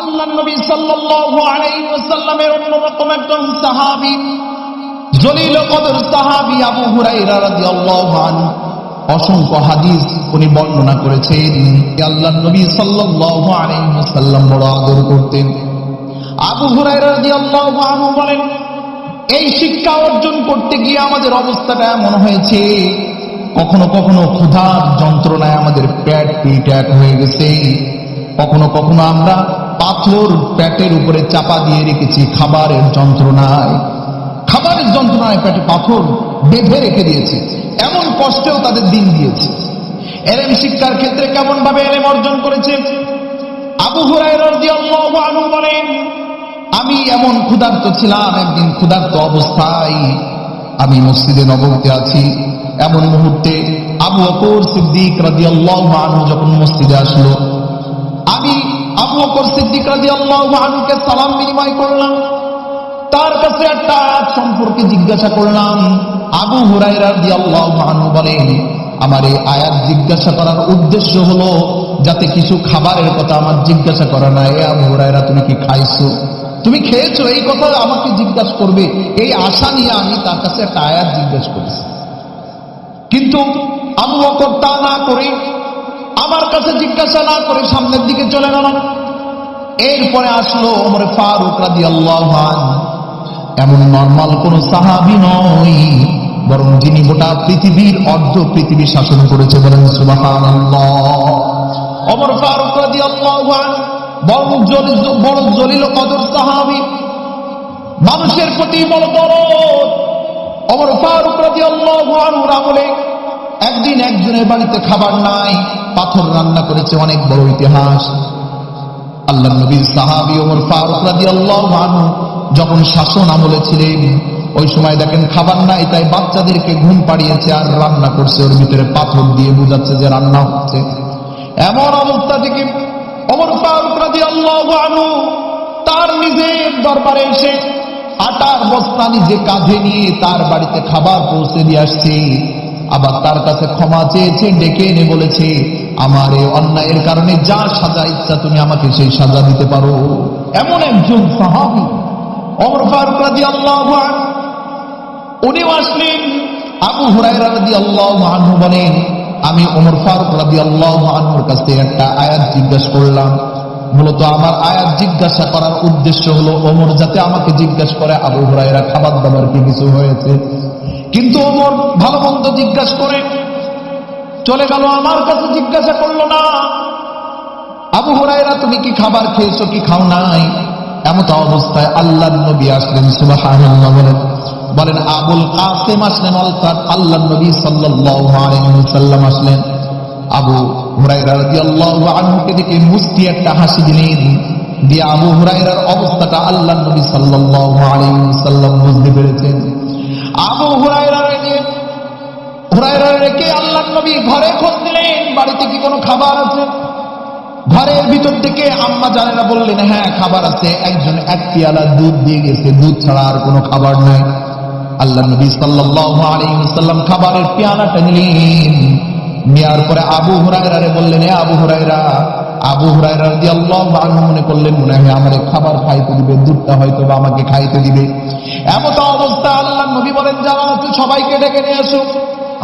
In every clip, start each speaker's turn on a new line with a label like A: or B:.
A: আল্লাহ নবী সাল্লাল্লাহু আলাইহি ওয়াসাল্লামের অন্যরকম একজন সাহাবী, জলিল কদর সাহাবী আবু হুরায়রা রাদিয়াল্লাহু আনহু। অসংখ্য হাদিস উনি বর্ণনা করেছেন আল্লাহ নবী সাল্লাল্লাহু আলাইহি ওয়াসাল্লাম বড় আদর করতেন। আবু হুরায়রা রাদিয়াল্লাহু আনহু বলেন, এই শিক্ষা অর্জন করতে গিয়ে আমাদের অবস্থাটা এমন হয়েছে, কখনো কখনো ক্ষুধার যন্ত্রণায় আমাদের প্যাট পিট এক হয়ে গেছে, কখনো কখনো আমরা পাথর পেটের উপরে চাপা দিয়ে রেখেছি, খাবারের যন্ত্রণায়। খাবারের যন্ত্রণায় পেটে পাথর বেঁধে রেখে দিয়েছে। এমন কষ্টেও তাদের দিন দিয়েছে। এলেম শিক্ষার ক্ষেত্রে কেমন ভাবে এলেম অর্জন করেছে? আবু আনহু বলেন, আমি এমন ক্ষুধার্ত ছিলাম, একদিন ক্ষুধার্ত অবস্থায় আমি মসজিদে নবমীতে আছি। এমন মুহূর্তে আবু বকর সিদ্দিক রাদিয়াল্লাহু আনহু যখন মসজিদে আসলো আবু বকর সিদ্দিক রাদিয়াল্লাহু আনহুকে সালাম বিনিময় করলাম। তার কাছে একটা আয়াত সম্পর্কে জিজ্ঞাসা করলাম। আবু হুরায়রা রাদিয়াল্লাহু আনহু বলেন, আমার এই আয়াত জিজ্ঞাসা করার উদ্দেশ্য হলো, যাতে কিছু খাবারের কথা আমার জিজ্ঞাসা করা নাই এ আবু হুরায়রা, তুমি কি খাইছো? তুমি খেয়েছো? এই কথা আমাকে জিজ্ঞাসা করবে। এই আশা নিয়ে আমি তার কাছে একটা আয়াত জিজ্ঞাসা করেছি। কিন্তু আবু বকর তা না করে আমার কাছে জিজ্ঞাসা না করে সামনের দিকে চলে গেল এরপরে আসলো ওমর ফারুক রাদি আল্লাহ এমন নর্মাল কোন সাহাবি নয়, বরং যিনি গোটা পৃথিবীর অর্ধ পৃথিবী শাসন করেছে বলেন সুবাহান অমর ফারুক রাদি আল্লাহ বড় জলিল বড় জলিল কদর মানুষের প্রতি বড় অমর ফারুক রাজি আল্লাহ আমলে একদিন একজনের বাড়িতে খাবার নাই, পাথর রান্না করেছে অনেক বড় ইতিহাস। আল্লাহ নবীর সাহাবি ওমর ফারুক রাজি আল্লাহ যখন শাসন আমলে ছিলেন, ওই সময় দেখেন খাবার নাই, তাই বাচ্চাদেরকে ঘুম পাড়িয়েছে আর রান্না করছে। ওর ভিতরে পাথর দিয়ে বোঝাচ্ছে যে রান্না হচ্ছে। এমন অবস্থা থেকে অমর ফারুক রাজি আল্লাহ তার নিজের দরবারে এসে আটার বস্তা নিজে কাঁধে নিয়ে তার বাড়িতে খাবার পৌঁছে দিয়ে আসছে। আবার তার কাছে ক্ষমা চেয়েছে, ডেকে এনে বলেছে আমার এই অন্যায়ের কারণে যা সাজা ইচ্ছা তুমি আমাকে সেই সাজা দিতে পারো। এমন একজন সাহাবি অমর ফারুক রাজি আল্লাহ উনিও আসলেন, আবু হুরায়রা রাজি আল্লাহ আনহু বলেন, আমি ওমর ফারুক রাজি আল্লাহ আনহুর কাছে একটা আয়াত জিজ্ঞাসা করলাম। মূলত আমার আয়াত জিজ্ঞাসা করার উদ্দেশ্য হলো ওমর যাতে আমাকে জিজ্ঞাসা করে, আবু হুরায়রা খাবার দাবার কি কিছু হয়েছে? কিন্তু ওমর ভালো মন্দ জিজ্ঞাসা করে চলে গেল, আমার কাছে জিজ্ঞাসা করল, না, আবু হুরায়রা, তুমি কি খাবার খেয়েছো, কি খাও নাই? এমত অবস্থায় আল্লাহ নবী আসলেন বলেন। বলেন, আবুল কাসেম আসলেন, অর্থাৎ আল্লাহ নবী ওয়াসাল্লাম আসলেন। আবু আনহুকে দেখে মুস্তি একটা হাসি দিলেন, দিয়ে আবু হুরায়রার অবস্থাটা আল্লাহ নবী ওয়াসাল্লাম বুঝতে পেরেছেন। আবু হুরায়রা রেখে হুরায়রা রেখে আল্লাহ নবী ঘরে খোঁজ দিলেন বাড়িতে কি কোনো খাবার আছে? ঘরের ভিতর থেকে আম্মা জানেনা বললেন হ্যাঁ খাবার আছে। একজন এক পিয়ালা দুধ দিয়ে গেছে। দুধ ছাড়া আর কোনো খাবার নাই। আল্লাহ নবী ওয়াসাল্লাম খাবারের পেয়ালাটা নিলেন। নেওয়ার পরে আবু হুরায়রারে বললেন আবু হুরায়রা আবু হুরায়রা রাদিয়াল্লাহু আনহু মনে করলেন, মনে হয় আমারে খাবার খাইতে দিবে, দুধটা হয়তো বা আমাকে খাইতে দিবে। এমন অবস্থা আল্লাহ নবী বলেন যারা আছে সবাইকে ডেকে নিয়ে আসো।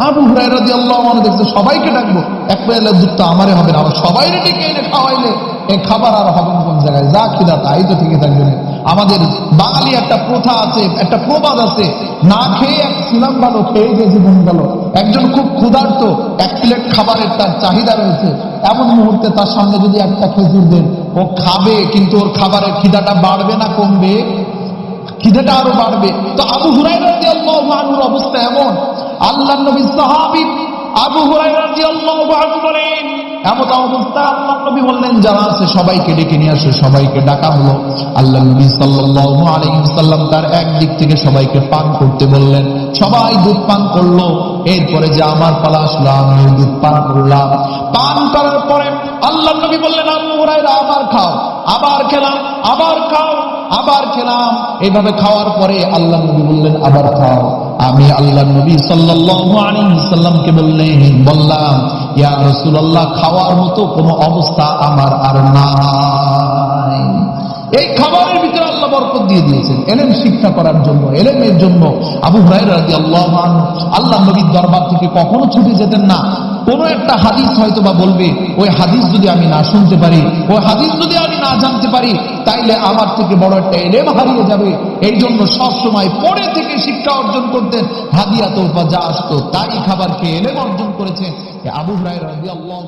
A: আবু হুরায়রা রাদিয়াল্লাহু আনহু দেখছে, সবাইকে ডাকবো। এক পেয়ালা দুধ আমারে হবে না, আবার সবাইরে ডেকে এনে খাওয়াইলে এই খাবার আর হবে কোন জায়গায়। যা খিদা তাই তো থেকে থাকবে না। আমাদের বাঙালি একটা প্রথা আছে, একটা প্রবাদ আছে, না খেয়ে এক ভালো খেয়ে যে জীবন গেল। একজন খুব ক্ষুধার্ত, এক প্লেট খাবারের তার চাহিদা রয়েছে। এমন মুহূর্তে তার সামনে যদি একটা খেজুর দেন, ও খাবে, কিন্তু ওর খাবারের খিদাটা বাড়বে না, কমবে। খিদেটা আরও বাড়বে। তো আবু হুরাইরা রাদিয়াল্লাহু আনহুর অবস্থা এমন আল্লাহ নবী সাহাবী আবু বলেন বললেন সবাইকে ডেকে নিয়ে আল্লাহ তার দুধ পান করল, এরপরে যে আমার পালা আসলো আমি দুধ পান করলাম। পান করার পরে আল্লাহ নবী বললেন, আবু আবার খাও, আবার খেলাম, আবার খাও, আবার খেলাম। এইভাবে খাওয়ার পরে আল্লাহ নবী বললেন, আবার খাও। আমি আল্লাহ নবী সাল্লামকে বললেন বললাম, ইয়া রসুল্লাহ খাওয়ার মতো কোন অবস্থা আমার আর নাই। এই খাবারের ভিতরে আল্লাহ বরকত দিয়ে দিয়েছেন। এলেম শিক্ষা করার জন্য, এলেমের জন্য আবু ভাই আল্লাহ নবীর দরবার থেকে কখনো ছুটে যেতেন না। কোনো একটা হাদিস হয়তো বা বলবে, ওই হাদিস যদি আমি না শুনতে পারি, ওই হাদিস যদি আমি না জানতে পারি, তাইলে আমার থেকে বড় একটা এলেম হারিয়ে যাবে। এই জন্য সবসময় পরে থেকে শিক্ষা অর্জন করতেন। হাদিয়া বা যা আসতো তাই খাবার খেয়ে এলেম অর্জন করেছেন। আবু রায় রাজি আল্লাহ